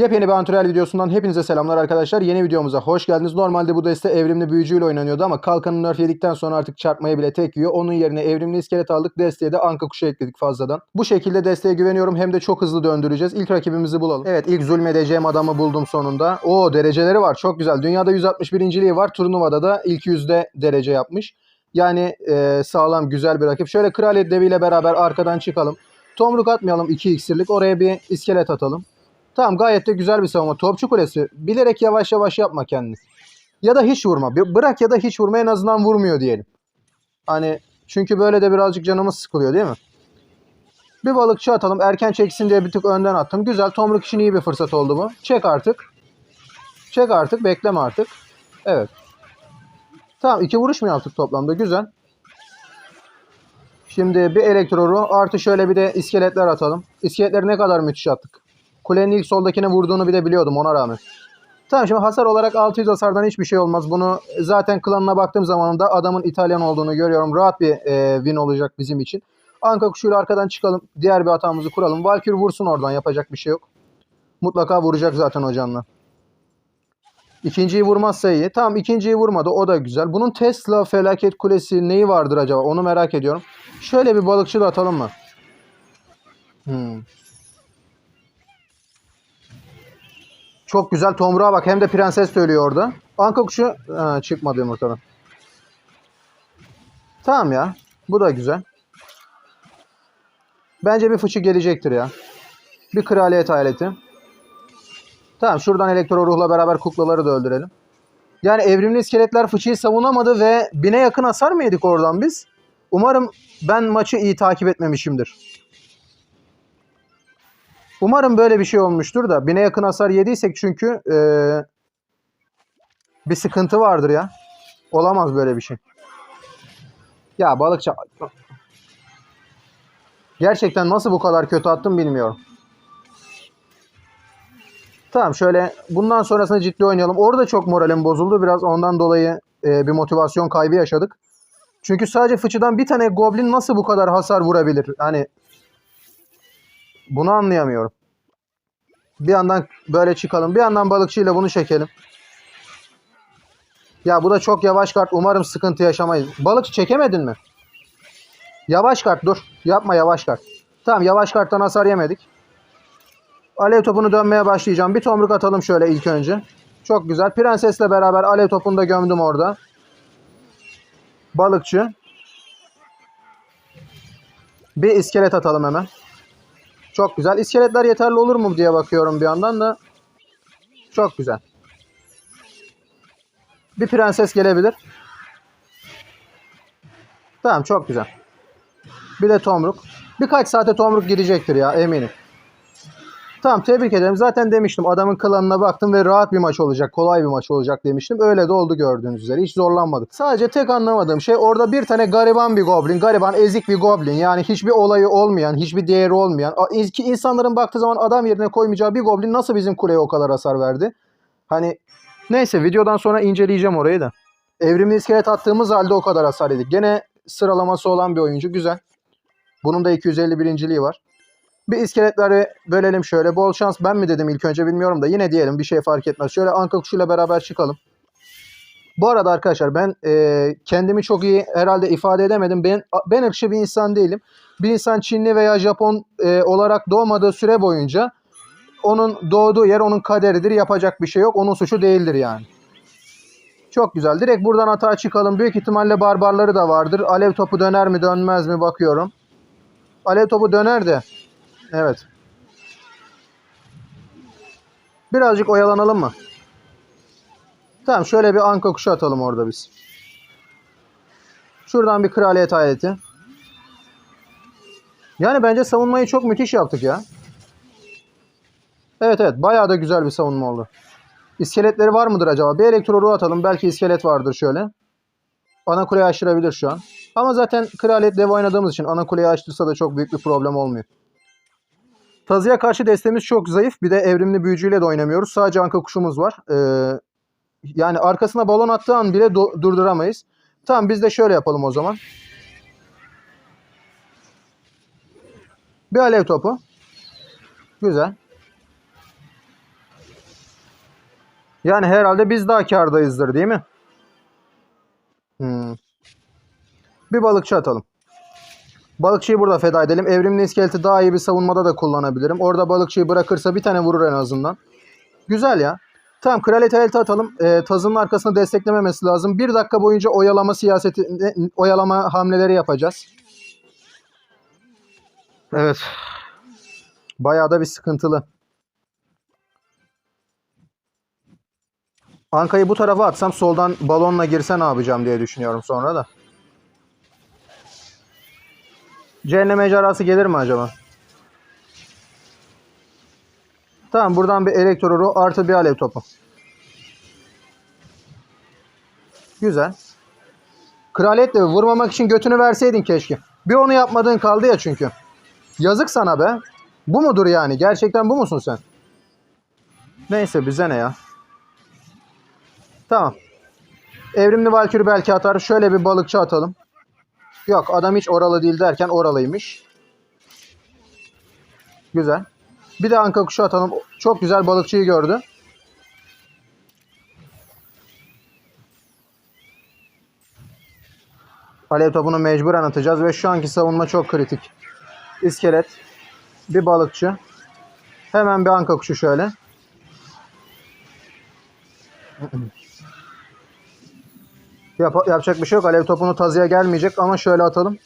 Yepyeni bir antrenör videosundan hepinize selamlar arkadaşlar. Yeni videomuza hoş geldiniz. Normalde bu deste evrimli büyücüyle oynanıyordu ama kalkanın nerf yedikten sonra artık çarpmaya bile tek yiyor. Onun yerine evrimli iskelet aldık. Desteye de anka kuşu ekledik fazladan. Bu şekilde desteye güveniyorum. Hem de çok hızlı döndüreceğiz. İlk rakibimizi bulalım. Evet ilk zulmedeceğim adamı buldum sonunda. Oo dereceleri var. Çok güzel. Dünyada 161.liği var. Turnuvada da ilk yüzde derece yapmış. Yani e, sağlam güzel bir rakip. Şöyle kraliyet deviyle beraber arkadan çıkalım. Tomruk atmayalım 2 iksirlik. Oraya bir iskelet atalım. Tamam gayet de güzel bir savunma. Topçu kulesi. Bilerek yavaş yavaş yapma kendini. Ya da hiç vurma. Bırak ya da hiç vurma en azından vurmuyor diyelim. Hani çünkü böyle de birazcık canımız sıkılıyor değil mi? Bir balıkçı atalım. Erken çeksin diye bir tık önden attım. Güzel. Tomruk için iyi bir fırsat oldu bu. Çek artık. Çek artık. Bekleme artık. Evet. Tamam iki vuruş mu yaptık toplamda? Güzel. Şimdi bir elektroru artı şöyle bir de iskeletler atalım. İskeletleri ne kadar müthiş attık. Kulenin ilk soldakine vurduğunu bir de biliyordum ona rağmen. Tamam şimdi hasar olarak 600 hasardan hiçbir şey olmaz. Bunu zaten klanına baktığım zaman da adamın İtalyan olduğunu görüyorum. Rahat bir e, win olacak bizim için. Anka kuşuyla arkadan çıkalım. Diğer bir hatamızı kuralım. Valkür vursun oradan yapacak bir şey yok. Mutlaka vuracak zaten o canla. İkinciyi vurmazsa iyi. Tamam ikinciyi vurmadı. O da güzel. Bunun Tesla felaket kulesi neyi vardır acaba? Onu merak ediyorum. Şöyle bir balıkçı da atalım mı? Hmm. Çok güzel. Tomruğa bak. Hem de prenses söylüyor orada. Anka kuşu ha, çıkmadı yumurtadan. Tamam ya. Bu da güzel. Bence bir fıçı gelecektir ya. Bir kraliyet aleti. Tamam şuradan elektro ruhla beraber kuklaları da öldürelim. Yani evrimli iskeletler fıçıyı savunamadı ve bine yakın hasar mı yedik oradan biz? Umarım ben maçı iyi takip etmemişimdir. Umarım böyle bir şey olmuştur da. Bine yakın hasar yediysek çünkü eee, bir sıkıntı vardır ya. Olamaz böyle bir şey. Ya balıkçı... Gerçekten nasıl bu kadar kötü attım bilmiyorum. Tamam şöyle bundan sonrasında ciddi oynayalım. Orada çok moralim bozuldu. Biraz ondan dolayı e, bir motivasyon kaybı yaşadık. Çünkü sadece fıçıdan bir tane goblin nasıl bu kadar hasar vurabilir? Hani bunu anlayamıyorum. Bir yandan böyle çıkalım. Bir yandan balıkçıyla bunu çekelim. Ya bu da çok yavaş kart. Umarım sıkıntı yaşamayız. Balıkçı çekemedin mi? Yavaş kart dur. Yapma yavaş kart. Tamam yavaş karttan hasar yemedik. Alev topunu dönmeye başlayacağım. Bir tomruk atalım şöyle ilk önce. Çok güzel. Prensesle beraber alev topunu da gömdüm orada. Balıkçı. Bir iskelet atalım hemen. Çok güzel. İskeletler yeterli olur mu diye bakıyorum bir yandan da. Çok güzel. Bir prenses gelebilir. Tamam çok güzel. Bir de tomruk. Birkaç saate tomruk girecektir ya eminim. Tamam tebrik ederim. Zaten demiştim adamın klanına baktım ve rahat bir maç olacak. Kolay bir maç olacak demiştim. Öyle de oldu gördüğünüz üzere. Hiç zorlanmadık. Sadece tek anlamadığım şey orada bir tane gariban bir goblin. Gariban ezik bir goblin. Yani hiçbir olayı olmayan, hiçbir değeri olmayan. Ki insanların baktığı zaman adam yerine koymayacağı bir goblin nasıl bizim kuleye o kadar hasar verdi? Hani neyse videodan sonra inceleyeceğim orayı da. Evrimli iskelet attığımız halde o kadar hasar yedik. Gene sıralaması olan bir oyuncu. Güzel. Bunun da 251.liği var. Bir iskeletleri bölelim şöyle. Bol şans ben mi dedim ilk önce bilmiyorum da yine diyelim bir şey fark etmez. Şöyle anka kuşuyla beraber çıkalım. Bu arada arkadaşlar ben e, kendimi çok iyi herhalde ifade edemedim. Ben ben ırkçı bir insan değilim. Bir insan Çinli veya Japon e, olarak doğmadığı süre boyunca onun doğduğu yer onun kaderidir. Yapacak bir şey yok. Onun suçu değildir yani. Çok güzel. Direkt buradan atağa çıkalım. Büyük ihtimalle barbarları da vardır. Alev topu döner mi dönmez mi bakıyorum. Alev topu döner de Evet. Birazcık oyalanalım mı? Tamam şöyle bir anka kuşu atalım orada biz. Şuradan bir kraliyet aleti. Yani bence savunmayı çok müthiş yaptık ya. Evet evet bayağı da güzel bir savunma oldu. İskeletleri var mıdır acaba? Bir elektro atalım. Belki iskelet vardır şöyle. Ana kuleyi aşırabilir şu an. Ama zaten kraliyet dev oynadığımız için ana kuleyi açtırsa da çok büyük bir problem olmuyor. Tazıya karşı destemiz çok zayıf. Bir de evrimli büyücüyle de oynamıyoruz. Sadece anka kuşumuz var. Ee, yani arkasına balon attığı an bile durduramayız. Tamam biz de şöyle yapalım o zaman. Bir alev topu. Güzel. Yani herhalde biz daha kârdayızdır değil mi? Hmm. Bir balıkçı atalım. Balıkçıyı burada feda edelim. Evrimli iskeleti daha iyi bir savunmada da kullanabilirim. Orada balıkçıyı bırakırsa bir tane vurur en azından. Güzel ya. Tamam kraliyet elti atalım. Ee, tazının arkasını desteklememesi lazım. Bir dakika boyunca oyalama siyaseti, oyalama hamleleri yapacağız. Evet. Bayağı da bir sıkıntılı. Anka'yı bu tarafa atsam soldan balonla girse ne yapacağım diye düşünüyorum sonra da. Cehennem ejderhası gelir mi acaba? Tamam buradan bir elektroru artı bir alev topu. Güzel. Kraliyetle vurmamak için götünü verseydin keşke. Bir onu yapmadığın kaldı ya çünkü. Yazık sana be. Bu mudur yani? Gerçekten bu musun sen? Neyse bize ne ya. Tamam. Evrimli Valkür belki atar. Şöyle bir balıkçı atalım. Yok adam hiç oralı değil derken oralıymış. Güzel. Bir de anka kuşu atalım. Çok güzel balıkçıyı gördü. Alev topunu mecburen atacağız ve şu anki savunma çok kritik. İskelet. Bir balıkçı. Hemen bir anka kuşu şöyle. Yap yapacak bir şey yok. Alev topunu tazıya gelmeyecek ama şöyle atalım.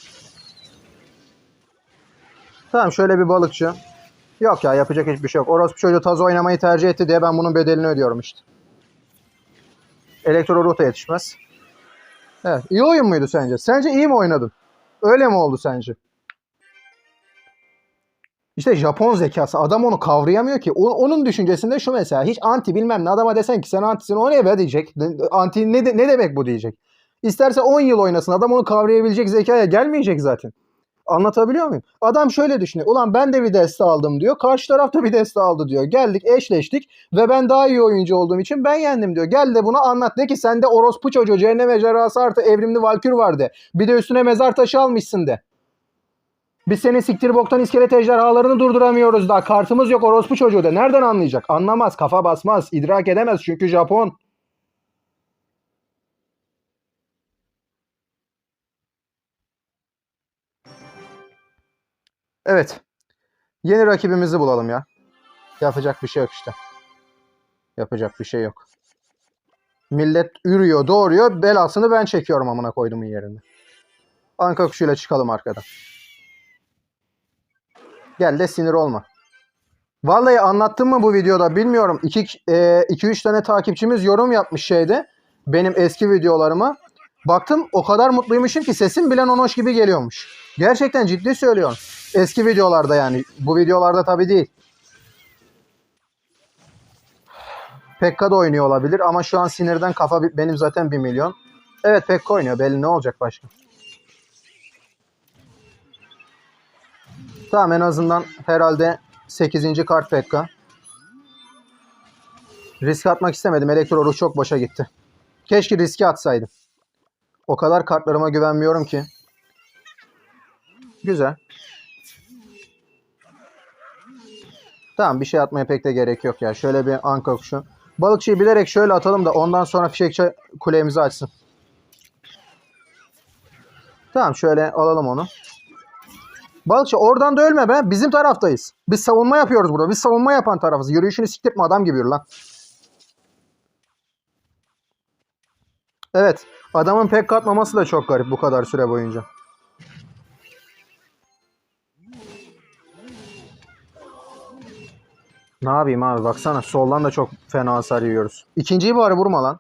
Tamam şöyle bir balıkçı. Yok ya yapacak hiçbir şey yok. Orospu çocuğu taz oynamayı tercih etti diye ben bunun bedelini ödüyorum işte. Elektro rota yetişmez. Evet. iyi oyun muydu sence? Sence iyi mi oynadın? Öyle mi oldu sence? İşte Japon zekası. Adam onu kavrayamıyor ki. O- onun düşüncesinde şu mesela. Hiç anti bilmem ne adama desen ki sen antisin o ne be diyecek. Anti ne, de- ne demek bu diyecek. İsterse 10 yıl oynasın. Adam onu kavrayabilecek zekaya gelmeyecek zaten. Anlatabiliyor muyum? Adam şöyle düşünüyor. Ulan ben de bir deste aldım diyor. Karşı taraf da bir deste aldı diyor. Geldik eşleştik ve ben daha iyi oyuncu olduğum için ben yendim diyor. Gel de bunu anlat. De ki sende orospu çocuğu cehennem ejderhası artı evrimli valkür vardı. Bir de üstüne mezar taşı almışsın de. Biz senin siktir boktan iskelet ejderhalarını durduramıyoruz daha. Kartımız yok orospu çocuğu de. Nereden anlayacak? Anlamaz, kafa basmaz, idrak edemez çünkü Japon. Evet. Yeni rakibimizi bulalım ya. Yapacak bir şey yok işte. Yapacak bir şey yok. Millet ürüyor, doğuruyor. Belasını ben çekiyorum amına koydumun yerinde. Anka kuşuyla çıkalım arkadan. Gel de sinir olma. Vallahi anlattım mı bu videoda bilmiyorum. 2-3 tane takipçimiz yorum yapmış şeyde. Benim eski videolarıma. Baktım o kadar mutluymuşum ki sesim bile nonoş gibi geliyormuş. Gerçekten ciddi söylüyorum. Eski videolarda yani. Bu videolarda tabii değil. Pekka da oynuyor olabilir ama şu an sinirden kafa benim zaten 1 milyon. Evet Pekka oynuyor. Belli ne olacak başka. Tamam en azından herhalde 8. kart Pekka. Risk atmak istemedim. Elektro ruh çok boşa gitti. Keşke riski atsaydım. O kadar kartlarıma güvenmiyorum ki. Güzel. Tamam bir şey atmaya pek de gerek yok ya. Şöyle bir anka kuşu. Balıkçıyı bilerek şöyle atalım da ondan sonra fişekçi kulemizi açsın. Tamam şöyle alalım onu. Balıkçı oradan da ölme be. Bizim taraftayız. Biz savunma yapıyoruz burada. Biz savunma yapan tarafız. Yürüyüşünü siktirtme adam gibi yürü lan. Evet. Adamın pek katmaması da çok garip bu kadar süre boyunca. Ne yapayım abi baksana soldan da çok fena hasar yiyoruz. İkinciyi bari vurma lan.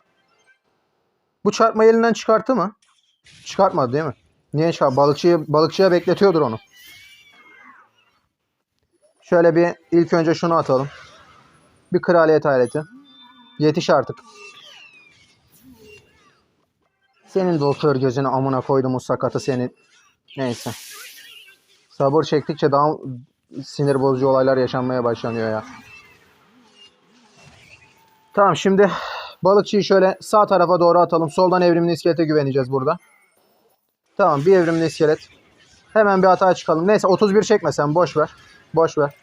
Bu çarpma elinden çıkarttı mı? Çıkartmadı değil mi? Niye çıkar? Balıkçıya, balıkçıya bekletiyordur onu. Şöyle bir ilk önce şunu atalım. Bir kraliyet aleti. Yetiş artık. Senin de o kör gözünü amına koydum o sakatı senin. Neyse. Sabır çektikçe daha sinir bozucu olaylar yaşanmaya başlanıyor ya. Tamam şimdi balıkçıyı şöyle sağ tarafa doğru atalım. Soldan evrimli iskelete güveneceğiz burada. Tamam bir evrimli iskelet. Hemen bir hata çıkalım. Neyse 31 çekmesen boş ver. Boş ver.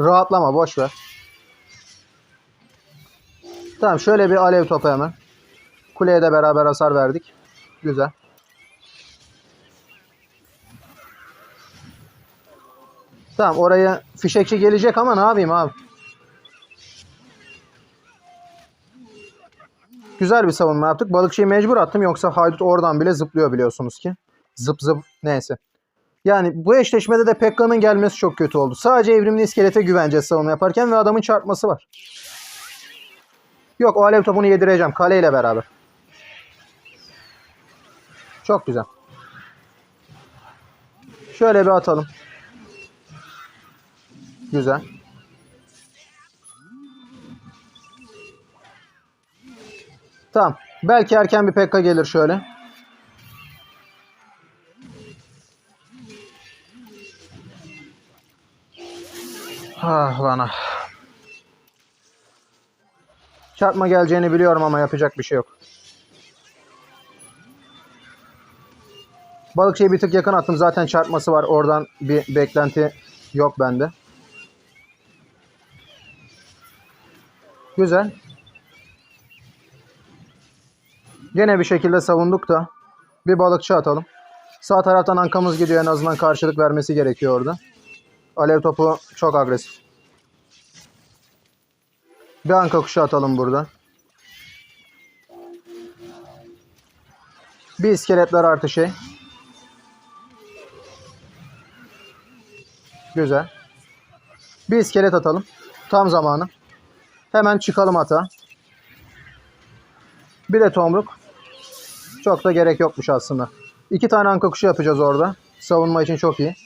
Rahatlama boş ver. Tamam şöyle bir alev topu hemen. Kuleye de beraber hasar verdik. Güzel. Tamam oraya fişekçi gelecek ama ne yapayım abi? Güzel bir savunma yaptık. Balıkçıyı mecbur attım yoksa haydut oradan bile zıplıyor biliyorsunuz ki. Zıp zıp neyse. Yani bu eşleşmede de Pekka'nın gelmesi çok kötü oldu. Sadece evrimli iskelete güveneceğiz savunma yaparken ve adamın çarpması var. Yok o alev topunu yedireceğim kaleyle beraber. Çok güzel. Şöyle bir atalım. Güzel. Tamam. Belki erken bir Pekka gelir şöyle. Ah lan ah. Çarpma geleceğini biliyorum ama yapacak bir şey yok. Balıkçıyı bir tık yakın attım. Zaten çarpması var. Oradan bir beklenti yok bende. Güzel. Gene bir şekilde savunduk da bir balıkçı atalım. Sağ taraftan ankamız gidiyor. En azından karşılık vermesi gerekiyor orada. Alev topu çok agresif. Bir anka kuşu atalım burada. Bir iskeletler artı şey. Güzel. Bir iskelet atalım. Tam zamanı. Hemen çıkalım ata. Bir de tomruk. Çok da gerek yokmuş aslında. İki tane anka kuşu yapacağız orada. Savunma için çok iyi.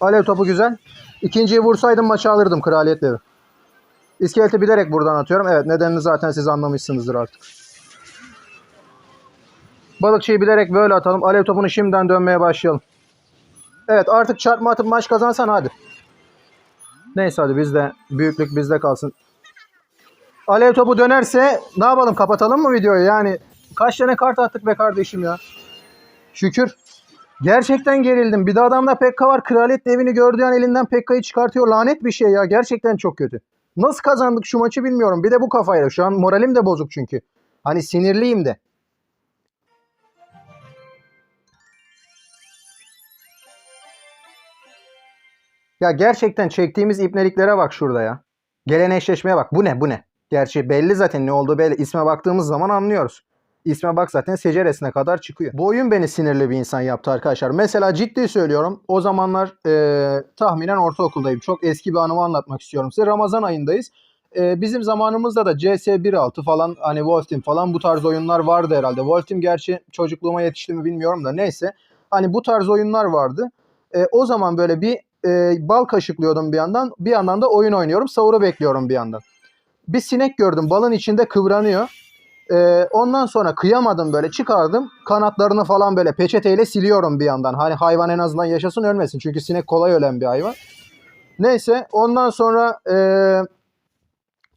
Alev topu güzel. İkinciyi vursaydım maçı alırdım kraliyet devi. İskeleti bilerek buradan atıyorum. Evet nedenini zaten siz anlamışsınızdır artık. Balıkçıyı bilerek böyle atalım. Alev topunu şimdiden dönmeye başlayalım. Evet artık çarpma atıp maç kazansan hadi. Neyse hadi bizde büyüklük bizde kalsın. Alev topu dönerse ne yapalım kapatalım mı videoyu? Yani kaç tane kart attık be kardeşim ya. Şükür. Gerçekten gerildim. Bir de adamda Pekka var. Kraliyet devini gördüğü an elinden Pekka'yı çıkartıyor. Lanet bir şey ya. Gerçekten çok kötü. Nasıl kazandık şu maçı bilmiyorum. Bir de bu kafayla. Şu an moralim de bozuk çünkü. Hani sinirliyim de. Ya gerçekten çektiğimiz ipneliklere bak şurada ya. Gelen eşleşmeye bak. Bu ne bu ne? Gerçi belli zaten ne olduğu belli. İsme baktığımız zaman anlıyoruz. İsme bak zaten seceresine kadar çıkıyor. Bu oyun beni sinirli bir insan yaptı arkadaşlar. Mesela ciddi söylüyorum. O zamanlar e, tahminen ortaokuldayım. Çok eski bir anımı anlatmak istiyorum size. Ramazan ayındayız. E, bizim zamanımızda da CS 1.6 falan hani Wolf Team falan bu tarz oyunlar vardı herhalde. Wolf Team gerçi çocukluğuma yetişti mi bilmiyorum da neyse. Hani bu tarz oyunlar vardı. E, o zaman böyle bir e, bal kaşıklıyordum bir yandan. Bir yandan da oyun oynuyorum. Sahuru bekliyorum bir yandan. Bir sinek gördüm. Balın içinde kıvranıyor. E, ondan sonra kıyamadım böyle çıkardım. Kanatlarını falan böyle peçeteyle siliyorum bir yandan. Hani hayvan en azından yaşasın ölmesin. Çünkü sinek kolay ölen bir hayvan. Neyse ondan sonra e,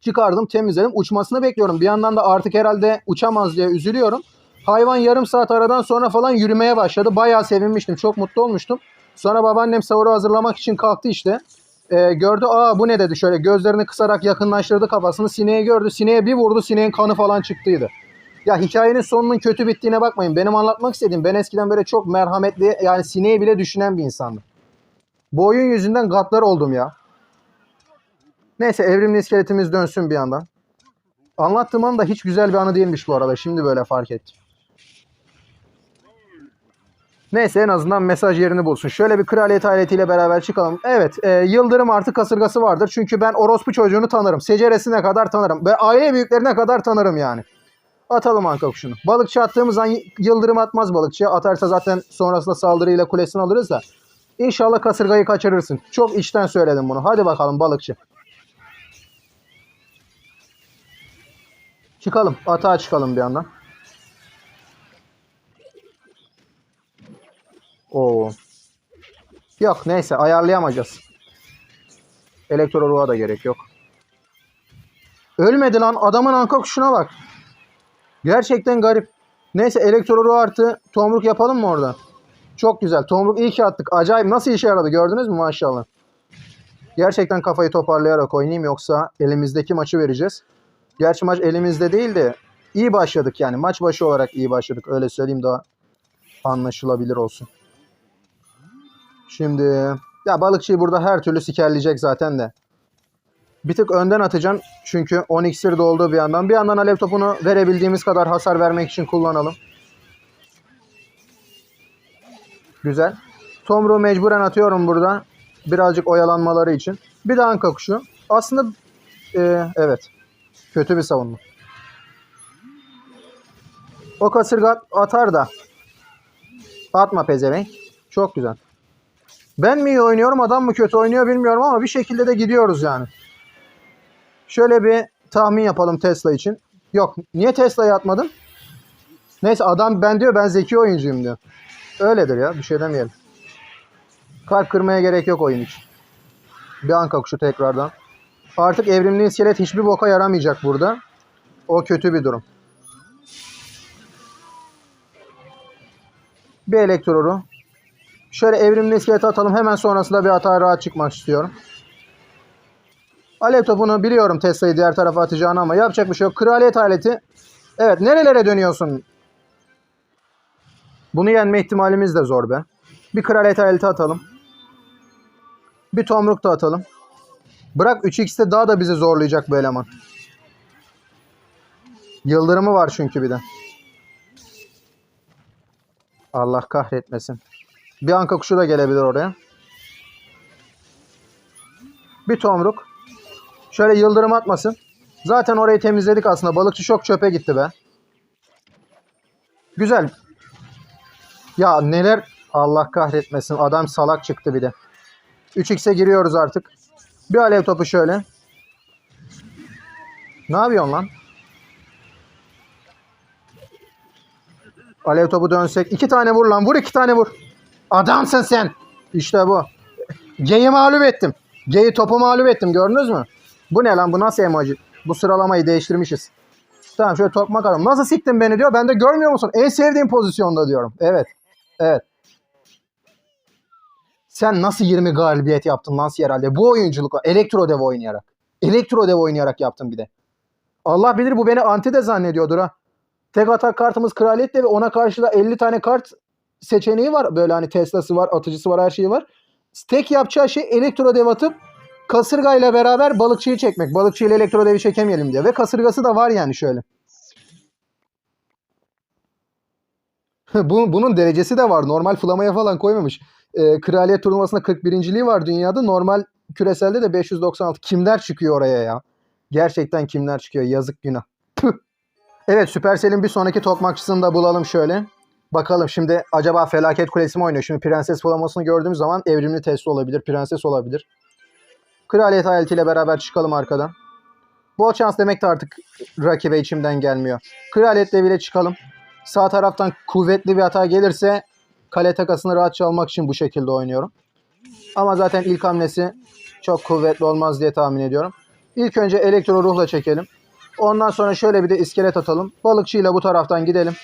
çıkardım temizledim. Uçmasını bekliyorum. Bir yandan da artık herhalde uçamaz diye üzülüyorum. Hayvan yarım saat aradan sonra falan yürümeye başladı. Bayağı sevinmiştim. Çok mutlu olmuştum. Sonra babaannem sahuru hazırlamak için kalktı işte. Ee, gördü aa bu ne dedi şöyle gözlerini kısarak yakınlaştırdı kafasını sineğe gördü. Sineğe bir vurdu sineğin kanı falan çıktıydı. Ya hikayenin sonunun kötü bittiğine bakmayın. Benim anlatmak istediğim ben eskiden böyle çok merhametli yani sineği bile düşünen bir insandım. Bu oyun yüzünden gaddar oldum ya. Neyse evrimli iskeletimiz dönsün bir yandan. Anlattığım an da hiç güzel bir anı değilmiş bu arada. Şimdi böyle fark ettim. Neyse en azından mesaj yerini bulsun. Şöyle bir kraliyet aletiyle beraber çıkalım. Evet e, Yıldırım artı kasırgası vardır. Çünkü ben orospu çocuğunu tanırım. Seceresine kadar tanırım. Ve aile büyüklerine kadar tanırım yani. Atalım anka kuşunu. Balıkçı attığımız an Yıldırım atmaz balıkçıya. Atarsa zaten sonrasında saldırıyla kulesini alırız da. İnşallah kasırgayı kaçırırsın. Çok içten söyledim bunu. Hadi bakalım balıkçı. Çıkalım. Atağa çıkalım bir yandan. Oo. Yok neyse ayarlayamayacağız. Elektro da gerek yok. Ölmedi lan adamın anka kuşuna bak. Gerçekten garip. Neyse elektro ruh artı tomruk yapalım mı orada? Çok güzel. Tomruk iyi ki attık. Acayip nasıl işe yaradı gördünüz mü maşallah. Gerçekten kafayı toparlayarak oynayayım yoksa elimizdeki maçı vereceğiz. Gerçi maç elimizde değildi. İyi başladık yani. Maç başı olarak iyi başladık. Öyle söyleyeyim daha anlaşılabilir olsun. Şimdi ya balıkçıyı burada her türlü sikerleyecek zaten de. Bir tık önden atacağım. Çünkü 10 iksir de bir yandan. Bir yandan alev topunu verebildiğimiz kadar hasar vermek için kullanalım. Güzel. Tomruğu mecburen atıyorum burada. Birazcık oyalanmaları için. Bir de anka kuşu. Aslında e, evet. Kötü bir savunma. O kasırga atar da. Atma pezevenk. Çok güzel. Ben mi iyi oynuyorum adam mı kötü oynuyor bilmiyorum ama bir şekilde de gidiyoruz yani. Şöyle bir tahmin yapalım Tesla için. Yok niye Tesla'yı atmadın? Neyse adam ben diyor ben zeki oyuncuyum diyor. Öyledir ya bir şey demeyelim. Kalp kırmaya gerek yok oyun için. Bir anka kuşu tekrardan. Artık evrimli iskelet hiçbir boka yaramayacak burada. O kötü bir durum. Bir elektroru. Şöyle evrimli iskelet atalım. Hemen sonrasında bir hata rahat çıkmak istiyorum. Alev topunu biliyorum Tesla'yı diğer tarafa atacağını ama yapacak bir şey yok. Kraliyet aleti. Evet nerelere dönüyorsun? Bunu yenme ihtimalimiz de zor be. Bir kraliyet aleti atalım. Bir tomruk da atalım. Bırak 3x'te daha da bizi zorlayacak bu eleman. Yıldırımı var çünkü bir de. Allah kahretmesin. Bir anka kuşu da gelebilir oraya. Bir tomruk. Şöyle yıldırım atmasın. Zaten orayı temizledik aslında. Balıkçı çok çöpe gitti be. Güzel. Ya neler Allah kahretmesin. Adam salak çıktı bir de. 3x'e giriyoruz artık. Bir alev topu şöyle. Ne yapıyorsun lan? Alev topu dönsek. iki tane vur lan. Vur iki tane vur. Adamsın sen. İşte bu. G'yi mağlup ettim. G'yi topu mağlup ettim. Gördünüz mü? Bu ne lan? Bu nasıl emoji? Bu sıralamayı değiştirmişiz. Tamam şöyle tokmak alalım. Nasıl siktin beni diyor. Ben de görmüyor musun? En sevdiğim pozisyonda diyorum. Evet. Evet. Sen nasıl 20 galibiyet yaptın lan herhalde? Bu oyunculuk. Elektro dev oynayarak. Elektro dev oynayarak yaptın bir de. Allah bilir bu beni anti de zannediyordur ha. Tek atak kartımız kraliyet ve ona karşı da 50 tane kart seçeneği var. Böyle hani Tesla'sı var, atıcısı var, her şeyi var. Tek yapacağı şey elektro dev atıp kasırgayla beraber balıkçıyı çekmek. Balıkçıyla elektro devi çekemeyelim diye. Ve kasırgası da var yani şöyle. Bu, bunun derecesi de var. Normal flamaya falan koymamış. Ee, kraliyet turnuvasında 41.liği var dünyada. Normal küreselde de 596. Kimler çıkıyor oraya ya? Gerçekten kimler çıkıyor? Yazık günah. Evet Supercell'in bir sonraki tokmakçısını da bulalım şöyle. Bakalım şimdi acaba Felaket Kulesi mi oynuyor? Şimdi Prenses flamasını gördüğümüz zaman evrimli Tesla olabilir. Prenses olabilir. Kraliyet hayaletiyle beraber çıkalım arkadan. Bol şans demek de artık rakibe içimden gelmiyor. Kraliyet deviyle çıkalım. Sağ taraftan kuvvetli bir hata gelirse kale takasını rahat çalmak için bu şekilde oynuyorum. Ama zaten ilk hamlesi çok kuvvetli olmaz diye tahmin ediyorum. İlk önce elektro ruhla çekelim. Ondan sonra şöyle bir de iskelet atalım. Balıkçıyla bu taraftan gidelim.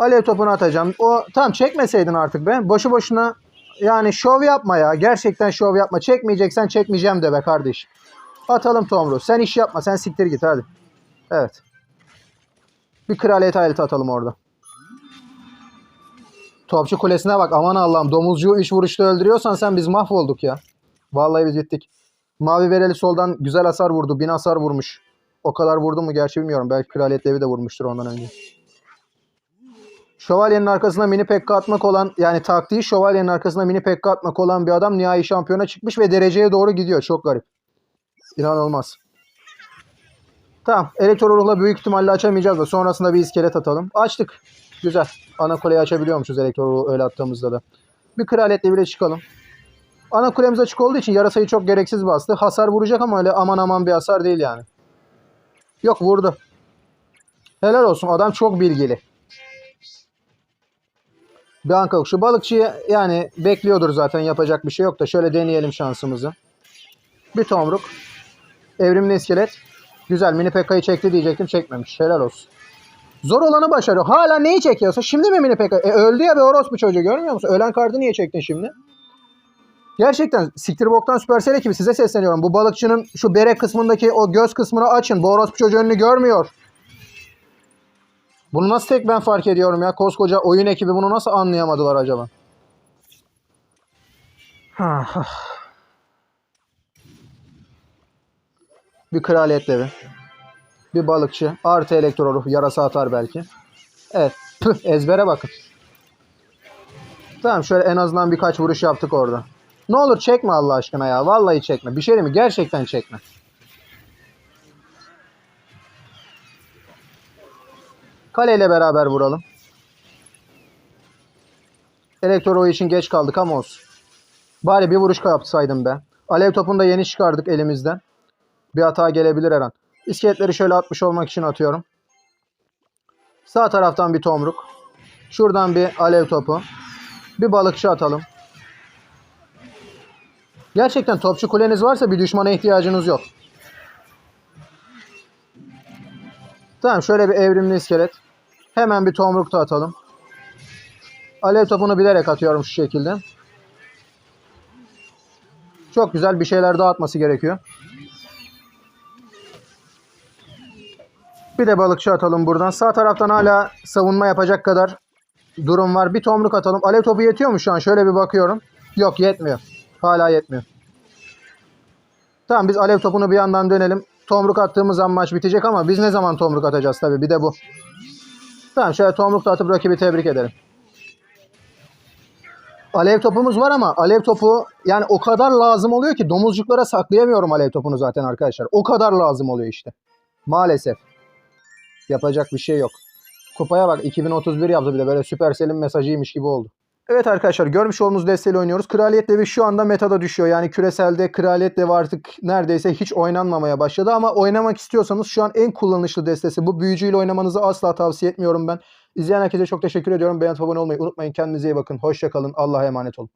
Alev topunu atacağım. O tam çekmeseydin artık be. Boşu boşuna yani şov yapma ya. Gerçekten şov yapma. Çekmeyeceksen çekmeyeceğim de be kardeş. Atalım Tomru. Sen iş yapma. Sen siktir git hadi. Evet. Bir kraliyet aileti atalım orada. Topçu kulesine bak. Aman Allah'ım. Domuzcuğu 3 vuruşta öldürüyorsan sen biz mahvolduk ya. Vallahi biz gittik. Mavi vereli soldan güzel hasar vurdu. Bin hasar vurmuş. O kadar vurdu mu gerçi bilmiyorum. Belki kraliyet devi de vurmuştur ondan önce. Şövalyenin arkasına mini pekka atmak olan yani taktiği şövalyenin arkasına mini pekka atmak olan bir adam nihai şampiyona çıkmış ve dereceye doğru gidiyor. Çok garip. İnanılmaz. Tamam. Elektro ruhla büyük ihtimalle açamayacağız da sonrasında bir iskelet atalım. Açtık. Güzel. Ana kuleyi açabiliyormuşuz elektro ruhu öyle attığımızda da. Bir kraliyetle bile çıkalım. Ana kulemiz açık olduğu için yarasayı çok gereksiz bastı. Hasar vuracak ama öyle aman aman bir hasar değil yani. Yok vurdu. Helal olsun. Adam çok bilgili. Bir anka yok. Şu balıkçıyı yani bekliyordur zaten yapacak bir şey yok da şöyle deneyelim şansımızı. Bir tomruk. Evrimli iskelet. Güzel mini pekka'yı çekti diyecektim çekmemiş. Helal olsun. Zor olanı başarıyor. Hala neyi çekiyorsa şimdi mi mini pekka? E öldü ya be orospu çocuğu görmüyor musun? Ölen kartı niye çektin şimdi? Gerçekten siktir boktan Supercell ekibi size sesleniyorum. Bu balıkçının şu bere kısmındaki o göz kısmını açın. Bu orospu çocuğu önünü görmüyor. Bunu nasıl tek ben fark ediyorum ya? Koskoca oyun ekibi bunu nasıl anlayamadılar acaba? bir kraliyet devi. Bir balıkçı. Artı elektro ruh. Yarasa atar belki. Evet. Püh, ezbere bakın. Tamam şöyle en azından birkaç vuruş yaptık orada. Ne olur çekme Allah aşkına ya. Vallahi çekme. Bir şey mi? Gerçekten çekme. Kaleyle beraber vuralım. Elektro için geç kaldık ama olsun. Bari bir vuruş yapsaydım be. Alev topunu da yeni çıkardık elimizden. Bir hata gelebilir her an. İskeletleri şöyle atmış olmak için atıyorum. Sağ taraftan bir tomruk. Şuradan bir alev topu. Bir balıkçı atalım. Gerçekten topçu kuleniz varsa bir düşmana ihtiyacınız yok. Tamam şöyle bir evrimli iskelet. Hemen bir tomruk da atalım. Alev topunu bilerek atıyorum şu şekilde. Çok güzel bir şeyler daha atması gerekiyor. Bir de balıkçı atalım buradan. Sağ taraftan hala savunma yapacak kadar durum var. Bir tomruk atalım. Alev topu yetiyor mu şu an? Şöyle bir bakıyorum. Yok yetmiyor. Hala yetmiyor. Tamam biz alev topunu bir yandan dönelim. Tomruk attığımız zaman maç bitecek ama biz ne zaman tomruk atacağız tabii bir de bu. Tamam şöyle tomruk da atıp rakibi tebrik edelim. Alev topumuz var ama alev topu yani o kadar lazım oluyor ki domuzcuklara saklayamıyorum alev topunu zaten arkadaşlar. O kadar lazım oluyor işte. Maalesef. Yapacak bir şey yok. Kupaya bak 2031 yaptı bir de böyle Supercell'in mesajıymış gibi oldu. Evet arkadaşlar görmüş olduğunuz desteğiyle oynuyoruz. Kraliyet Devi şu anda metada düşüyor. Yani küreselde Kraliyet Devi artık neredeyse hiç oynanmamaya başladı. Ama oynamak istiyorsanız şu an en kullanışlı destesi. Bu büyücüyle oynamanızı asla tavsiye etmiyorum ben. İzleyen herkese çok teşekkür ediyorum. Beğenip abone olmayı unutmayın. Kendinize iyi bakın. Hoşçakalın. Allah'a emanet olun.